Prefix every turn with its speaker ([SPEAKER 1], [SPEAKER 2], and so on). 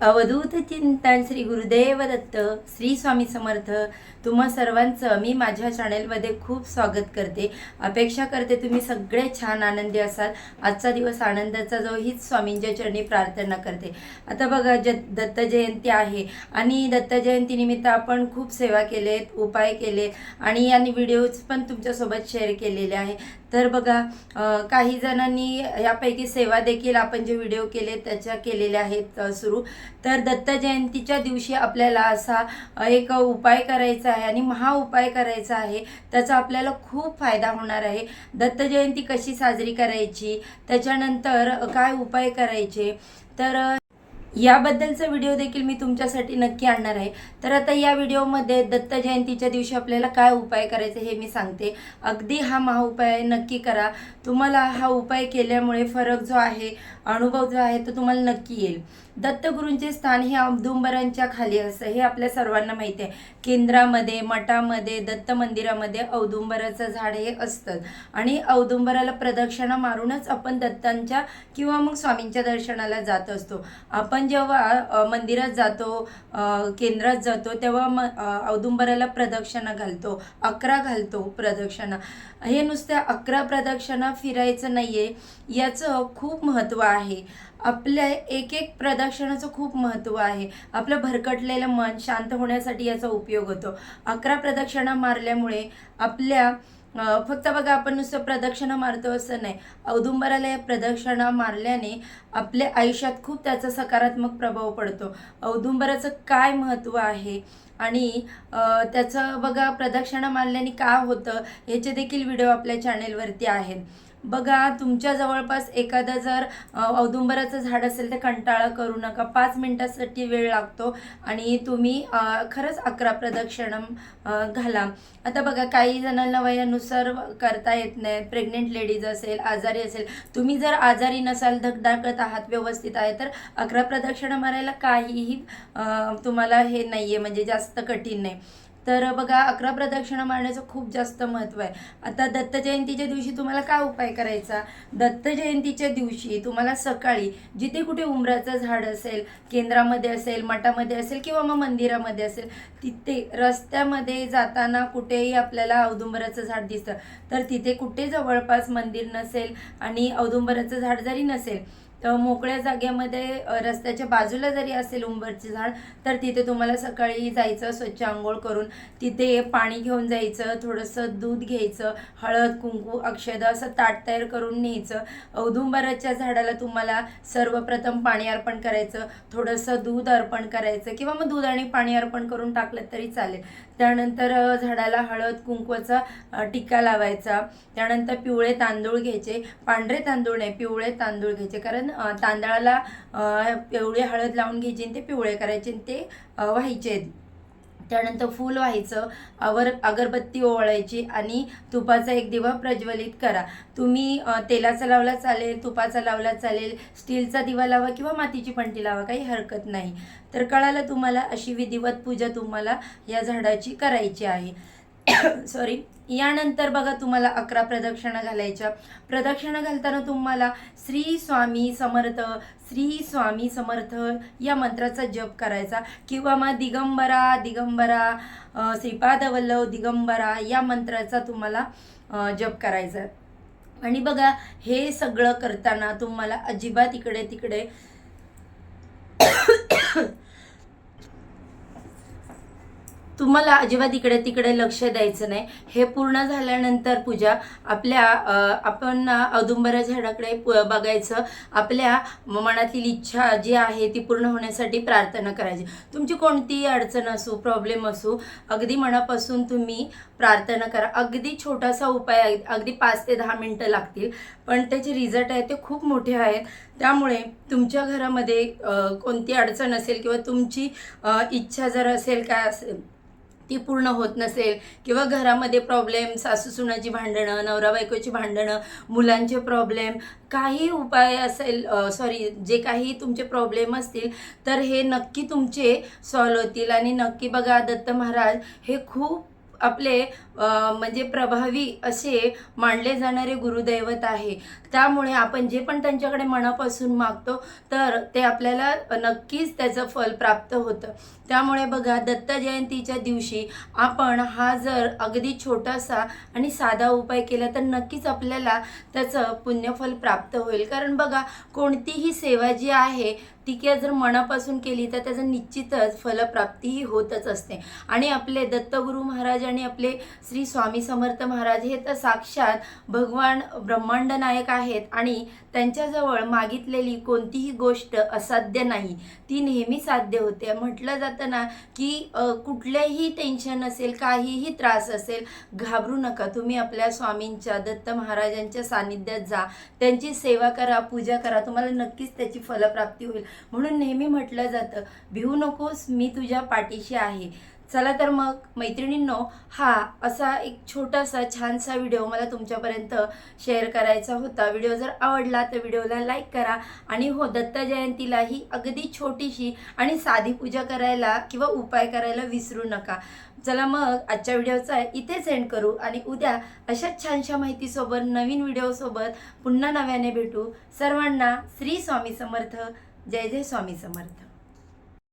[SPEAKER 1] अवधूत चिंतन श्री गुरुदेव दत्त श्री स्वामी समर्थ तुम्हा सर्वांचं मी माझ्या चॅनेलमध्ये खूप स्वागत करते. अपेक्षा करते तुम्ही सगळे छान आनंदी असाल. आजचा दिवस आनंदाचा जो हीच स्वामींच्या चरणी प्रार्थना करते. आता बघा ज दत्त जयंती आहे आणि दत्त जयंतीनिमित्त आपण खूप सेवा केलेत उपाय केले आणि आणि व्हिडिओज पण तुमच्यासोबत शेअर केलेले आहे. तर बघा काही जणांनी यापैकी सेवा देखील आपण जे व्हिडिओ केले त्याच्या केलेल्या आहेत सुरू. तर दत्त जयंतीच्या दिवशी आपल्याला असा एक उपाय करायचा आहे आणि महा उपाय करायचा आहे त्याचा आपल्याला खूप फायदा होणार आहे. दत्त जयंती कशी साजरी करायची त्याच्यानंतर काय उपाय करायचे तर याबद्दलचा व्हिडिओ देखील मी तुमच्यासाठी नक्की आणणार आहे. तर आता या व्हिडिओमध्ये दत्त जयंतीच्या दिवशी आपल्याला काय उपाय करायचे हे मी सांगते. अगदी हा महाउपाय नक्की करा. तुम्हाला हा उपाय केल्यामुळे फरक जो आहे अनुभव जो आहे तो तुम्हाला नक्की येईल. दत्तगुरूंचे स्थान हे औदुंबरांच्या खाली असतं हे आपल्या सर्वांना माहिती आहे. केंद्रामध्ये मठामध्ये दत्त मंदिरामध्ये औदुंबराचं झाड हे असतं. आणि औदुंबराला प्रदक्षिणा मारूनच आपण दत्तांच्या किंवा मग स्वामींच्या दर्शनाला जात असतो. आपण जेव्हा मंदिरात जातो केंद्रात जातो तेव्हा म औदुंबराला प्रदक्षिणा घालतो अकरा घालतो प्रदक्षिणा. हे नुसत्या अकरा प्रदक्षिणा फिरायचं नाही आहे याचं खूप महत्त्व आहे. आपल्या एक एक प्रदक्षिणाचं खूप महत्त्व आहे. आपलं भरकटलेलं मन शांत होण्यासाठी याचा उपयोग होतो. अकरा प्रदक्षिणा मारल्यामुळे आपल्या फक्त बघा आपण नुसतं प्रदक्षिणा मारतो असं नाही. औदुंबराला या प्रदक्षिणा मारल्याने आपल्या आयुष्यात खूप त्याचा सकारात्मक प्रभाव पडतो. औदुंबराचं काय महत्त्व आहे? आणि त्याचं बघा प्रदक्षिणा मारल्याने का होतं? ह्याचे देखील व्हिडिओ आपल्या चॅनेलवरती आहेत. बघा तुमच्या जवळपास एखादं जर औदुंबराचं झाड असेल तर कंटाळा करू नका. पाच मिनटासाठी वेळ लागतो आणि तुम्ही खरंच अकरा प्रदक्षिणम घाला. आता बघा काही जणांना वयानुसार करता येत नाही प्रेग्नेंट लेडीज असेल आजारी असेल. तुम्ही जर आजारी नसाल धगधाकट आहात व्यवस्थित आहे तर अकरा प्रदक्षिणा मारायला काहीही तुम्हाला हे नाही आहे म्हणजे जास्त कठीण नाही. तर बघा अकरा प्रदक्षिणा मारण्याचं खूप जास्त महत्त्व आहे. आता दत्त जयंतीच्या दिवशी तुम्हाला काय उपाय करायचा? दत्त जयंतीच्या दिवशी तुम्हाला सकाळी जिथे कुठे उमराचं झाड असेल केंद्रामध्ये असेल मठामध्ये असेल किंवा मग मंदिरामध्ये असेल तिथे रस्त्यामध्ये जाताना कुठेही आपल्याला औदुंबराचं झाड दिसतं. तर तिथे कुठे जवळपास मंदिर नसेल आणि औदुंबराचं झाड जरी नसेल तर मोकळ्या जागेमध्ये रस्त्याच्या बाजूला जरी असेल उंबरचे झाड तर तिथे तुम्हाला सकाळी जायचं स्वच्छ आंघोळ करून तिथे पाणी घेऊन जायचं थोडंसं दूध घ्यायचं हळद कुंकू अक्षद असं ताट तयार करून न्यायचं. औदुंबराच्या झाडाला तुम्हाला सर्वप्रथम पाणी अर्पण करायचं थोडंसं दूध अर्पण करायचं किंवा मग दूध आणि पाणी अर्पण करून टाकलं तरी चालेल. त्यानंतर झाडाला हळद कुंकवाचा टिका लावायचा. त्यानंतर पिवळे तांदूळ घ्यायचे. पांढरे तांदूळ नाही पिवळे तांदूळ घ्यायचे. कारण तांदळाला अ, पिवळे हळद लावून घ्यायची आणि ते पिवळे करायचे आणि ते व्हायचे व्हायचे. त्यानंतर फूल व्हायचं अवर अगरबत्ती ओवाळायची आणि तुपाचा एक दिवा प्रज्वलित करा. तुम्ही तेलाचा लावला चालेल तुपाचा लावला चालेल स्टीलचा दिवा लावा किंवा मातीची पंटी लावा काही हरकत नाही. तर कळालं तुम्हाला अशी विधिवत पूजा तुम्हाला या झाडाची करायची आहे. सॉरी यानंतर बघा तुम्हाला अकरा प्रदक्षिणा घालायच्या. प्रदक्षिणा घालताना तुम्हाला श्री स्वामी समर्थ श्री स्वामी समर्थ या मंत्राचा जप करायचा. किंवा मग दिगंबरा दिगंबरा अ, दिगंबरा या मंत्राचा तुम्हाला जप करायचा. आहे. आणि बघा हे सगळं करताना तुम्हाला अजिबात इकडे तिकडे तुम्हाला अजिबात इकडे तिकडे लक्ष द्यायचं नाही. हे पूर्ण झाल्यानंतर पूजा आपल्या आपण औदुंबऱ्या झाडाकडे बघायचं. आपल्या मनातील इच्छा जी आहे ती पूर्ण होण्यासाठी प्रार्थना करायची. तुमची कोणतीही अडचण असू प्रॉब्लेम असू अगदी मनापासून तुम्ही प्रार्थना करा. अगदी छोटासा उपाय अगदी पाच ते दहा मिनटं लागतील. पण त्याचे रिझल्ट आहे ते खूप मोठे आहेत. त्यामुळे तुमच्या घरामध्ये कोणती अडचण असेल किंवा तुमची इच्छा जर असेल काय असेल ती पूर्ण होत नसेल. किंवा घरामध्ये प्रॉब्लेम सासूसुनाची भांडणं नवरा बायकोची भांडणं मुलांचे प्रॉब्लेम काही उपाय असेल सॉरी जे काही तुमचे प्रॉब्लेम असतील तर हे नक्की तुमचे सॉल्व होतील. आणि नक्की बघा दत्त महाराज हे खूप आपले म्हणजे प्रभावी असे मानले जाणारे गुरुदैवत आहे. त्यामुळे आपण जे पण त्यांच्याकडे मनापासून मागतो तर ते आपल्याला नक्कीच त्याचं फल प्राप्त होतं. त्यामुळे बघा दत्त जयंतीच्या दिवशी आपण हा जर अगदी छोटासा आणि साधा उपाय केला तर नक्कीच आपल्याला त्याचं पुण्यफल प्राप्त होईल. कारण बघा कोणतीही सेवा जी आहे ती जर मनापासून केली तर त्याचं निश्चितच फलप्राप्तीही होतच असते. आणि आपले दत्तगुरू महाराज आणि आपले श्री स्वामी समर्थ महाराज हे तर साक्षात भगवान ब्रह्मांड नायक आहेत आणि त्यांच्याजवळ मागितलेली कोणतीही गोष्ट असाध्य नाही. ती नेहमी साध्य होते. म्हटलं जातं ना की कुठलेही टेन्शन असेल काहीही त्रास असेल घाबरू नका. तुम्ही आपल्या स्वामींच्या दत्त महाराजांच्या सानिध्यात जा. त्यांची सेवा करा पूजा करा. तुम्हाला नक्कीच त्याची फलप्राप्ती होईल. म्हणून नेहमी म्हटलं जातं भिवू नकोस मी तुझ्या पाठीशी आहे. चला तर मग मैत्रिणींनो हा असा एक छोटासा छानसा व्हिडिओ मला तुमच्यापर्यंत शेअर करायचा होता. व्हिडिओ जर आवडला तर व्हिडिओला लाईक करा आणि हो दत्त जयंतीला ही अगदी छोटीशी आणि साधी पूजा करायला किंवा उपाय करायला विसरू नका. चला मग आजच्या व्हिडिओचा इथेच एंड करू आणि उद्या अशाच छानशा माहितीसोबत नवीन व्हिडिओसोबत पुन्हा नव्याने भेटू. सर्वांना श्री स्वामी समर्थ. जय जय स्वामी समर्थ.